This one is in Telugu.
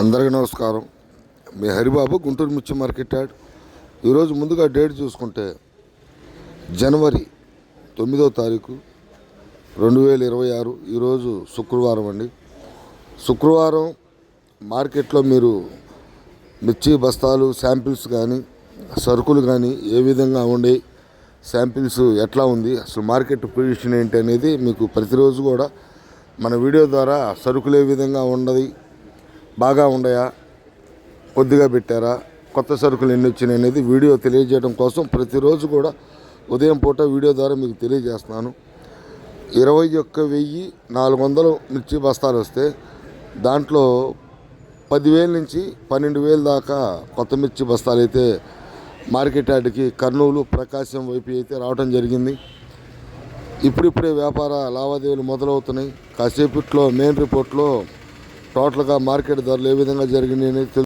అందరికీ నమస్కారం. మీ హరిబాబు గుంటూరు మిర్చి మార్కెట్ యాడ్. ఈరోజు ముందుగా డేట్ చూసుకుంటే జనవరి తొమ్మిదో తారీఖు రెండు వేల ఇరవై ఆరు ఈరోజు శుక్రవారం అండి. శుక్రవారం మార్కెట్లో మీరు మిర్చి బస్తాలు శాంపిల్స్ కానీ సరుకులు కానీ ఏ విధంగా ఉండే శాంపిల్స్ ఎట్లా ఉంది అసలు మార్కెట్ పొజిషన్ ఏంటి అనేది మీకు ప్రతిరోజు కూడా మన వీడియో ద్వారా సరుకులు ఏ విధంగా ఉండదు బాగా ఉండయా కొద్దిగా పెట్టారా? కొత్త సరుకులు ఎన్ని వచ్చినాయి అనేది వీడియో తెలియజేయడం కోసం ప్రతిరోజు కూడా ఉదయం పూట వీడియో ద్వారా మీకు తెలియజేస్తున్నాను. ఇరవై ఒక్క వెయ్యి నాలుగు వందలు మిర్చి బస్తాలు వస్తే దాంట్లో పదివేల నుంచి పన్నెండు వేల దాకా కొత్త మిర్చి బస్తాలు అయితే మార్కెట్ యార్డ్కి కర్నూలు ప్రకాశం వైపు అయితే రావడం జరిగింది. ఇప్పుడిప్పుడే వ్యాపార లావాదేవీలు మొదలవుతున్నాయి. కాసేపట్లో మెయిన్ రిపోర్ట్లో టోటల్గా మార్కెట్ ధరలు ఏ విధంగా జరిగినాయి అనేది తెలు-